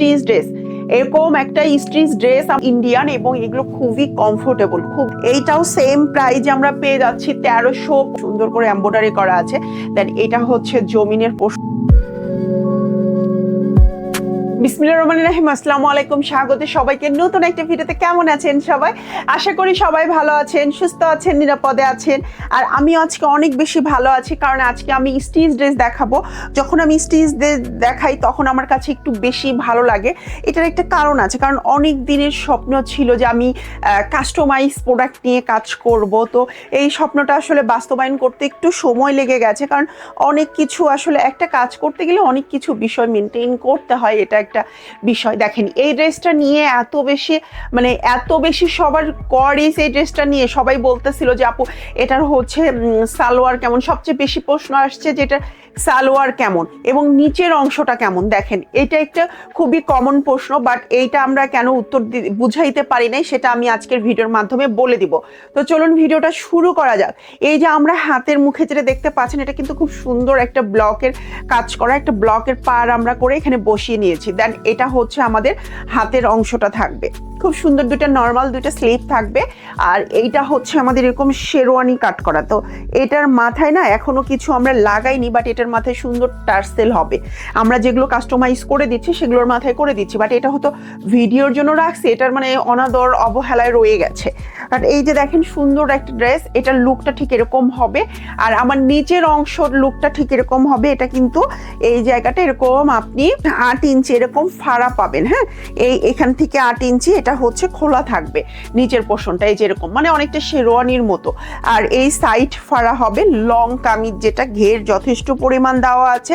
Stitch dress এরকম একটা স্ট্রিজ dress Indian এবং এগুলো খুবই কমফোর্টেবল খুব এইটাও সেম প্রাইজ আমরা পেয়ে যাচ্ছি তেরোশো, সুন্দর করে এম্ব্রয়ডারি করা আছে। দেন এটা হচ্ছে জমিনের পোষ বিসমিল্লাহ রহমান রাহিম, আসসালামু আলাইকুম, স্বাগত সবাইকে নতুন একটা ভিডিওতে কেমন আছেন সবাই? আশা করি সবাই ভালো আছেন, সুস্থ আছেন, নিরাপদে আছেন। আর আমি আজকে অনেক বেশি ভালো আছি, কারণ আজকে আমি স্টিচ ড্রেস দেখাবো। যখন আমি স্টিচ ড্রেস দেখাই, তখন আমার কাছে একটু বেশি ভালো লাগে। এটার একটা কারণ আছে, কারণ অনেক দিনের স্বপ্ন ছিল যে আমি কাস্টমাইজ প্রোডাক্ট নিয়ে কাজ করব। তো এই স্বপ্নটা আসলে বাস্তবায়ন করতে একটু সময় লেগে গেছে, কারণ অনেক কিছু আসলে একটা কাজ করতে গেলে অনেক কিছু বিষয় মেনটেন করতে হয়, এটা একটা বিষয়। দেখেন, এই ড্রেসটা নিয়ে এত বেশি মানে এত বেশি সবার করিস এই ড্রেসটা নিয়ে সবাই বলতেছিল যে, আপু, এটার হচ্ছে সালোয়ার কেমন? সবচেয়ে বেশি প্রশ্ন আসছে যে এটা সালোয়ার কেমন এবং নিচের অংশটা কেমন? দেখেন, এটা একটা খুবই কমন প্রশ্ন বাট এইটা আমরা কেন উত্তর বুঝাইতে পারি নাই সেটা আমি আজকের ভিডিওর মাধ্যমে বলে দিব। তো চলুন ভিডিওটা শুরু করা যাক। এই যে আমরা হাতের মুখে যেটা দেখতে পাচ্ছেন, এটা কিন্তু খুব সুন্দর একটা ব্লকের কাজ করা, একটা ব্লকের পার আমরা করে এখানে বসিয়ে নিয়েছি। দেন এটা হচ্ছে আমাদের হাতের অংশটা থাকবে। খুব সুন্দর দুইটা নর্মাল দুইটা স্লিপ থাকবে, আর এইটা হচ্ছে আমাদের এরকম শেরওয়ানি কাট করা। তো এটার মাথায় না এখনও কিছু আমরা লাগাইনি বাট এটার মাথায় সুন্দর টার্সেল হবে। আমরা যেগুলো কাস্টমাইজ করে দিচ্ছি, সেগুলোর মাথায় করে দিচ্ছি। বাট এটা হয়তো ভিডিওর জন্য রাখছি, এটার মানে অনাদর অবহেলায় রয়ে গেছে। আর এই যে দেখেন সুন্দর একটা ড্রেস এটার লুকটা ঠিক এরকম হবে। আর আমার নিচের অংশর লুকটা ঠিক এরকম হবে। এটা কিন্তু এই জায়গাটা এরকম আপনি আট ইঞ্চি এরকম ফাড়া পাবেন হ্যাঁ? এই এখান থেকে আট ইঞ্চি এটা হচ্ছে খোলা থাকবে নিচের পোর্শনটা এই যেরকম মানে অনেকটা শেরওয়ানির মতো। আর এই সাইড ফাড়া হবে লং কামিজ, যেটা ঘের যথেষ্ট পরিমাণ দেওয়া আছে,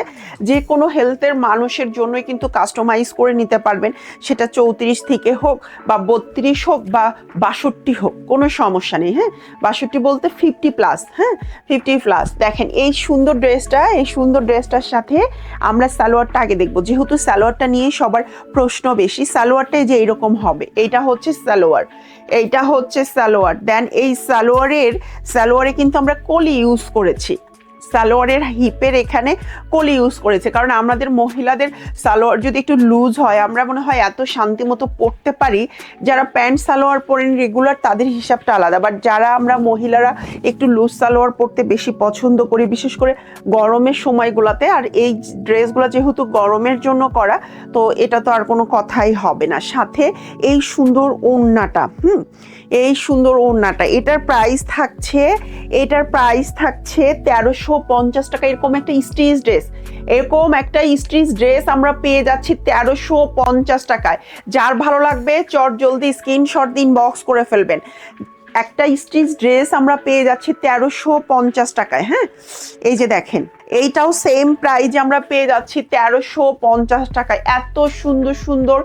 যে কোনো হেলথের মানুষের জন্যই কিন্তু কাস্টমাইজ করে নিতে পারবেন। সেটা চৌত্রিশ থেকে হোক বা বত্রিশ হোক বা বাষট্টি হোক, কোনো সমস্যা নেই হ্যাঁ? বাষট্টি বলতে ফিফটি প্লাস হ্যাঁ? ফিফটি প্লাস দেখেন, এই সুন্দর ড্রেসটা এই সুন্দর ড্রেসটার সাথে আমরা সালোয়ারটা আগে দেখব। যেহেতু সালোয়ারটা নিয়ে সবার প্রশ্ন বেশি, সালোয়ারটাই যে এইরকম হবে, এইটা হচ্ছে সালোয়ার, এইটা হচ্ছে সালোয়ার। দেন এই সালোয়ারের, সালোয়ারে কিন্তু আমরা কলি ইউজ করেছি। সালোয়ারের হিপের এখানে কলি ইউজ করেছে। কারণ আমাদের মহিলাদের সালোয়ার যদি একটু লুজ হয়, আমরা মনে হয় এত শান্তি মতো পরতে পারি, যারা প্যান্ট সালোয়ার পরেন রেগুলার তাদের হিসাবটা আলাদা। বাট যারা আমরা মহিলারা একটু লুজ সালোয়ার পরতে বেশি পছন্দ করি, বিশেষ করে গরমের সময়গুলোতে, আর এই ড্রেসগুলো যেহেতু গরমের জন্য করা, তো এটা তো আর কোনো কথাই হবে না। সাথে এই সুন্দর ওড়নাটা, হুম, এই সুন্দর ওড়নাটা, এটার প্রাইস থাকছে, এটার প্রাইস থাকছে তেরোশো পঞ্চাশ টাকা, এরকম একটা স্টিচ ড্রেস। এরকম একটা স্টিচ ড্রেস আমরা পেয়ে যাচ্ছি তেরোশো পঞ্চাশ টাকায়। যার ভালো লাগবে, চট জলদি স্ক্রিনশট দিন বক্স করে ফেলবেন। একটা স্টিচ ড্রেস আমরা পেয়ে যাচ্ছি তেরোশো পঞ্চাশ টাকায় হ্যাঁ? এই যে দেখেন, এইটাও সেম প্রাইজে আমরা পেয়ে যাচ্ছি তেরোশো পঞ্চাশ টাকায়। এত সুন্দর সুন্দর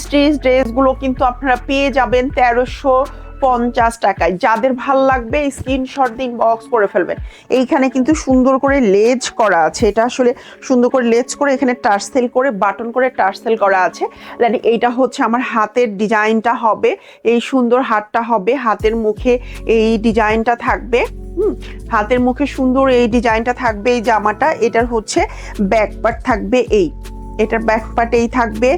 স্টিচ ড্রেসগুলো কিন্তু আপনারা পেয়ে যাবেন তেরোশো পঞ্চাশ টাকায়। যাদের ভালো লাগবে স্ক্রিনশট দিন বক্স করে ফেলবেন। এইখানে কিন্তু সুন্দর করে লেজ করা আছে। এটা আসলে সুন্দর করে লেজ করে এখানে টার্সেল করে, বাটন করে টার্সেল করা আছে। দেন এইটা হচ্ছে আমার হাতের ডিজাইনটা হবে। এই সুন্দর হাতটা হবে। হাতের মুখে এই ডিজাইনটা থাকবে। হুম, হাতের মুখে সুন্দর এই ডিজাইনটা থাকবে এই জামাটা। এটার হচ্ছে ব্যাক পার্ট থাকবে এই। এটার ব্যাক পার্টেই থাকবে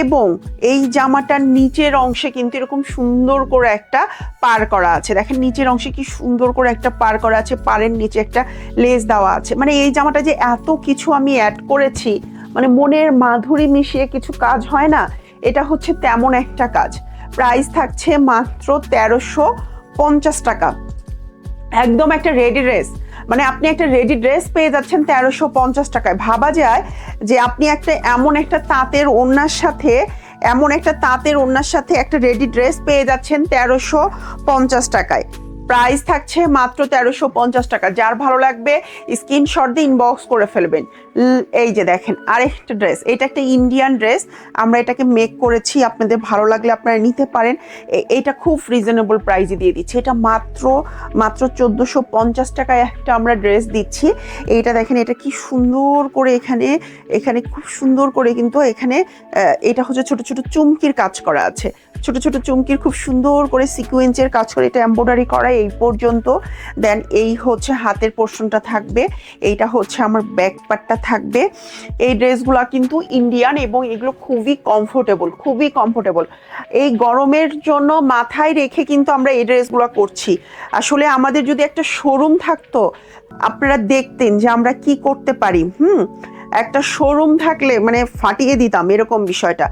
এবং এই জামাটার নিচের অংশে কিন্তু এরকম সুন্দর করে একটা পার করা আছে। দেখেন নিচের অংশে কি সুন্দর করে একটা পার করা আছে পারের নিচে একটা লেস দেওয়া আছে। মানে এই জামাটা যে এত কিছু আমি অ্যাড করেছি মানে মনের মাধুরী মিশিয়ে কিছু কাজ হয় না, এটা হচ্ছে তেমন একটা কাজ। প্রাইস থাকছে মাত্র তেরোশো পঞ্চাশ টাকা। একদম একটা রেডি ড্রেস মানে আপনি একটা রেডি ড্রেস পেয়ে যাচ্ছেন তেরোশো পঞ্চাশ টাকায়। ভাবা যায় যে আপনি একটা এমন একটা তাঁতের ওনার সাথে, এমন একটা তাঁতের ওনার সাথে একটা রেডি ড্রেস পেয়ে যাচ্ছেন তেরোশো পঞ্চাশ টাকায়। প্রাইস থাকছে মাত্র তেরোশো পঞ্চাশ টাকা। যার ভালো লাগবে স্ক্রিনশট দিয়ে ইনবক্স করে ফেলবেন। এই যে দেখেন, আরেকটা ড্রেস এটা একটা ইন্ডিয়ান ড্রেস আমরা এটাকে মেক করেছি, আপনাদের ভালো লাগলে আপনারা নিতে পারেন। এটা খুব রিজনেবল প্রাইসে দিয়ে দিচ্ছি। এটা মাত্র মাত্র চোদ্দোশো পঞ্চাশ টাকায় একটা আমরা ড্রেস দিচ্ছি। এইটা দেখেন, এটা কি সুন্দর করে এখানে এখানে খুব সুন্দর করে কিন্তু এখানে এটা হচ্ছে ছোট ছোট চুমকির কাজ করা আছে। ছোট ছোট চুমকির খুব সুন্দর করে সিকুয়েন্সের কাজ করে, এটা এম্ব্রয়ডারি করা এই পর্যন্ত। দেন এই হচ্ছে হাতের পোর্শনটা থাকবে। এইটা হচ্ছে আমার ব্যাক পার্টটা থাকবে। এই ড্রেসগুলো কিন্তু ইন্ডিয়ান এবং এগুলো খুবই কমফোর্টেবল খুবই কমফোর্টেবল এই গরমের জন্য মাথায় রেখে কিন্তু আমরা এই ড্রেসগুলো করছি। আসলে আমাদের যদি একটা শোরুম থাকতো, আপনারা দেখতেন যে আমরা কি করতে পারি, হুম? একটা শোরুম থাকলে মানে ফাটিয়ে দিতাম এরকম বিষয়টা।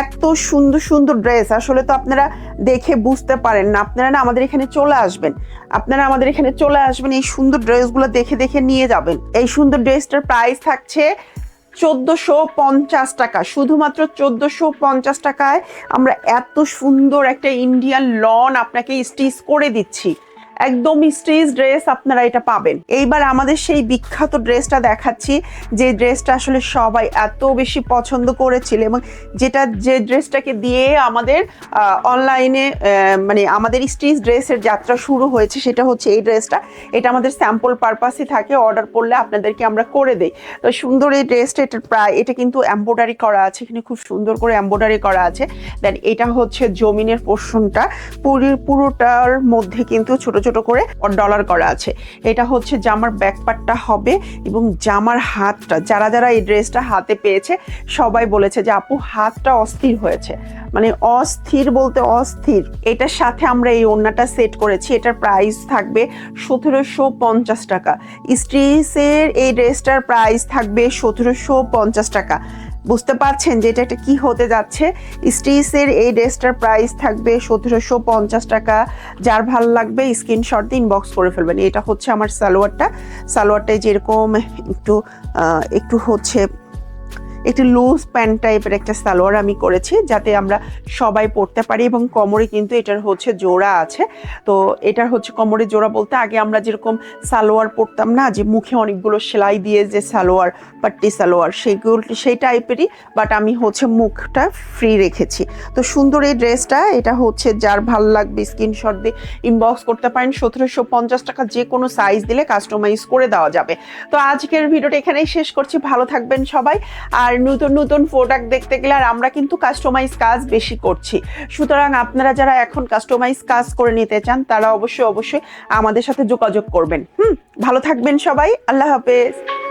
এত সুন্দর সুন্দর ড্রেস আসলে তো আপনারা দেখে বুঝতে পারেন না। আপনারা না আমাদের এখানে চলে আসবেন। আপনারা আমাদের এখানে চলে আসবেন, এই সুন্দর ড্রেসগুলো দেখে দেখে নিয়ে যাবেন। এই সুন্দর ড্রেসটার প্রাইস থাকছে চোদ্দোশো পঞ্চাশ টাকা। শুধুমাত্র চোদ্দোশো পঞ্চাশ টাকায় আমরা এত সুন্দর একটা ইন্ডিয়ান লন আপনাকে স্টিচ করে দিচ্ছি। একদম স্টিচ ড্রেস আপনারা এটা পাবেন। এইবার আমাদের সেই বিখ্যাত ড্রেসটা দেখাচ্ছি, যে ড্রেসটা আসলে সবাই এত বেশি পছন্দ করেছিল এবং যেটা, যে ড্রেসটাকে দিয়ে আমাদের অনলাইনে মানে আমাদের স্টিচ ড্রেসের যাত্রা শুরু হয়েছে সেটা হচ্ছে এই ড্রেসটা। এটা আমাদের স্যাম্পল পারপাসই থাকে অর্ডার করলে আপনাদেরকে আমরা করে দেই। তো সুন্দর এই ড্রেসটা, এটার প্রায়, এটা কিন্তু এম্ব্রয়ডারি করা আছে, এখানে খুব সুন্দর করে এম্ব্রয়ডারি করা আছে। দেন এটা হচ্ছে জমিনের পোর্শনটা পুরো, পুরোটার মধ্যে কিন্তু ছোট ছোট করে ডলার করা আছে। এটা হচ্ছে জামার ব্যাকপার্টটা হবে এবং জামার হাতটা, যারা যারা এই ড্রেসটা হাতে পেয়েছে, সবাই বলেছে যে, আপু, হাতটা অস্থির হয়েছে। মানে অস্থির বলতে অস্থির। এটার সাথে আমরা এই ওড়নাটা সেট করেছি, এটার প্রাইস থাকবে সতেরোশো পঞ্চাশ টাকা। স্ট্রিসের এই ড্রেসটার প্রাইস থাকবে সতেরোশো পঞ্চাশ টাকা। বুঝতে পারছেন যে এটা একটা কী হতে যাচ্ছে? স্টিসের এই ড্রেসটার প্রাইস থাকবে সতেরোশো পঞ্চাশ টাকা। যার ভালো লাগবে স্ক্রিনশট দিয়ে ইনবক্স করে ফেলবেন। এটা হচ্ছে আমার সালোয়ারটা। সালোয়ারটায় যেরকম একটু একটু হচ্ছে একটু লুজ প্যান্ট টাইপের একটা সালোয়ার আমি করেছি, যাতে আমরা সবাই পরতে পারি এবং কোমরে কিন্তু এটার হচ্ছে জোড়া আছে। তো এটার হচ্ছে কোমরে জোড়া বলতে আগে আমরা যেরকম সালোয়ার পরতাম না, যে মুখে অনেকগুলো সেলাই দিয়ে যে সালোয়ার, পাট্টি সালোয়ার, সেগুলো, সেই টাইপেরই বাট আমি হচ্ছে মুখটা ফ্রি রেখেছি। তো সুন্দর এই ড্রেসটা এটা হচ্ছে যার ভালো লাগবে স্ক্রিনশট দিয়ে ইনবক্স করতে পারেন। সতেরোশো পঞ্চাশ টাকা যে কোনো সাইজ দিলে কাস্টমাইজ করে দেওয়া যাবে। তো আজকের ভিডিওটা এখানেই শেষ করছি। ভালো থাকবেন সবাই। আর নতুন নতুন প্রোডাক্ট দেখতে গেলে আর আমরা কিন্তু কাস্টমাইজ কাজ বেশি করছি। সুতরাং আপনারা যারা এখন কাস্টমাইজ কাজ করে নিতে চান, তারা অবশ্যই অবশ্যই আমাদের সাথে যোগাযোগ করবেন। হুম, ভালো থাকবেন সবাই। আল্লাহ হাফেজ।